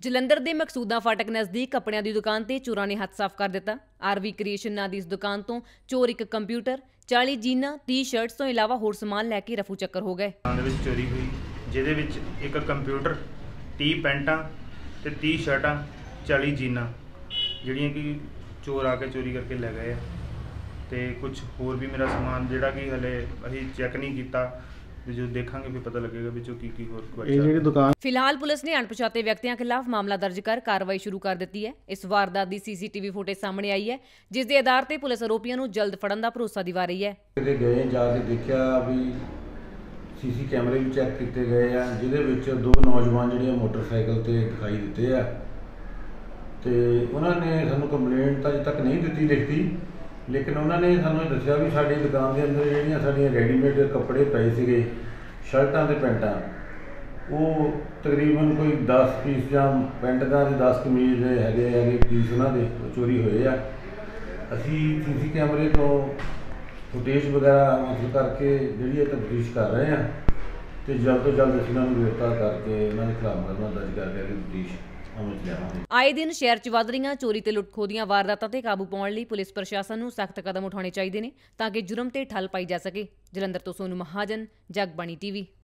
ਜਲੰਧਰ ਦੇ ਮਕਸੂਦਾ ਫਾਟਕ ਨਜ਼ਦੀਕ ਕੱਪੜਿਆਂ ਦੀ ਦੁਕਾਨ ਤੇ ਚੋਰਾਂ ਨੇ ਹੱਥ ਸਾਫ਼ ਕਰ ਦਿੱਤਾ। ਆਰਵੀ ਕ੍ਰੀਏਸ਼ਨ ਨਾਂ ਦੀ ਇਸ ਦੁਕਾਨ ਤੋਂ ਚੋਰ ਇੱਕ ਕੰਪਿਊਟਰ 40 ਜੀਨਾਂ 30 ਸ਼ਰਟਸ ਤੋਂ ਇਲਾਵਾ ਹੋਰ ਸਮਾਨ ਲੈ ਕੇ ਰਫੂ ਚੱਕਰ ਹੋ ਗਏ। ਦੁਕਾਨ ਦੇ ਵਿੱਚ ਚੋਰੀ ਹੋਈ, ਜਿਹਦੇ ਵਿੱਚ ਇੱਕ ਕੰਪਿਊਟਰ 30 ਪੈਂਟਾਂ ਤੇ 30 ਸ਼ਰਟਾਂ 40 ਜੀਨਾਂ, ਜਿਹੜੀਆਂ ਕਿ ਚੋਰ ਆ ਕੇ ਚੋਰੀ ਕਰਕੇ ਲੈ ਗਏ ਆ। ਤੇ ਕੁਝ ਹੋਰ ਵੀ ਮੇਰਾ ਸਮਾਨ, ਜਿਹੜਾ ਕਿ ਹਲੇ ਅਸੀਂ ਚੈੱਕ ਨਹੀਂ ਕੀਤਾ ਤੇ ਜੋ ਦੇਖਾਂਗੇ ਫਿਰ ਪਤਾ ਲੱਗੇਗਾ ਵਿੱਚੋਂ ਕੀ ਕੀ ਹੋਰ ਇਹ ਜਿਹੜੀ ਬਚਾ ਦੁਕਾਨ ਫਿਲਹਾਲ ਪੁਲਿਸ ਨੇ ਅਣਪਛਾਤੇ ਵਿਅਕਤੀਆਂ ਖਿਲਾਫ ਮਾਮਲਾ ਦਰਜ ਕਰ ਕਾਰਵਾਈ ਸ਼ੁਰੂ ਕਰ ਦਿੱਤੀ ਹੈ। ਇਸ ਵਾਰਦਾਤ ਦੀ ਸੀਸੀਟੀਵੀ ਫੁਟੇਜ ਸਾਹਮਣੇ ਆਈ ਹੈ ਜਿਸ ਦੇ ਆਧਾਰ ਤੇ ਪੁਲਿਸ ਆਰੋਪੀਆਂ ਨੂੰ ਜਲਦ ਫੜਨ ਦਾ ਭਰੋਸਾ ਦਿਵਾ ਰਹੀ ਹੈ। ਕਿਤੇ ਗਏ ਜਾ ਕੇ ਦੇਖਿਆ ਵੀ ਸੀਸੀ ਕੈਮਰੇ ਵੀ ਚੈੱਕ ਕੀਤੇ ਗਏ ਆ ਜਿਹਦੇ ਵਿੱਚ ਦੋ ਨੌਜਵਾਨ ਜਿਹੜੇ ਆ ਮੋਟਰਸਾਈਕਲ ਤੇ ਦਿਖਾਈ ਦਿੱਤੇ ਆ। ਤੇ ਉਹਨਾਂ ਨੇ ਸਾਨੂੰ ਕੰਪਲੇਂਟ ਤਾਂ ਅਜੇ ਤੱਕ ਨਹੀਂ ਦਿੱਤੀ ਲਿਖਤੀ। ਲੇਕਿਨ ਉਹਨਾਂ ਨੇ ਸਾਨੂੰ ਇਹ ਦੱਸਿਆ ਵੀ ਸਾਡੀ ਦੁਕਾਨ ਦੇ ਅੰਦਰ ਜਿਹੜੀਆਂ ਸਾਡੀਆਂ ਰੈਡੀਮੇਡ ਕੱਪੜੇ ਪਏ ਸੀਗੇ, ਸ਼ਰਟਾਂ ਤੇ ਪੈਂਟਾਂ, ਉਹ ਤਕਰੀਬਨ ਕੋਈ 10 ਪੀਸ ਜਾਂ ਪੈਂਟ ਦਾ ਤੇ 10 ਕਮੀਜ਼ ਦੇ ਹੈਗੇ ਹੈਗੇ ਪੀਸ ਉਹਨਾਂ ਦੇ, ਉਹ ਚੋਰੀ ਹੋਏ ਆ। ਅਸੀਂ ਸੀਸੀ ਕੈਮਰੇ ਤੋਂ ਫੁਟੇਜ ਵਗੈਰਾ ਹਾਸਲ ਕਰਕੇ ਜਿਹੜੀ ਇਹ ਤਫਤੀਸ਼ ਕਰ ਰਹੇ ਹਾਂ ਤੇ ਜਲਦ ਤੋਂ ਜਲਦ ਅਸੀਂ ਉਹਨਾਂ ਨੂੰ ਗ੍ਰਿਫਤਾਰ ਕਰਕੇ ਉਹਨਾਂ ਦੇ ਖਿਲਾਫ ਮੁਕੱਦਮਾ ਦਰਜ ਕਰਕੇ ਅਗਲੀ ਤਫਤੀਸ਼ ਅਮਲ ਆਏ ਦਿਨ ਸ਼ਹਿਰ 'ਚ ਵੱਧ ਰਹੀਆਂ ਚੋਰੀ ਤੇ ਲੁੱਟ-ਖੋਹ ਦੀਆਂ ਵਾਰਦਾਤਾਂ ਤੇ ਕਾਬੂ ਪਾਉਣ ਲਈ ਪੁਲਿਸ ਪ੍ਰਸ਼ਾਸਨ ਨੂੰ ਸਖਤ ਕਦਮ ਉਠਾਉਣੇ ਚਾਹੀਦੇ ਨੇ ਤਾਂ ਕਿ ਜੁਰਮ ਤੇ ਠੱਲ ਪਾਈ ਜਾ ਸਕੇ। ਜਲੰਧਰ ਤੋਂ ਸੋਨੂ ਮਹਾਜਨ, ਜਗਬਾਣੀ ਟੀਵੀ।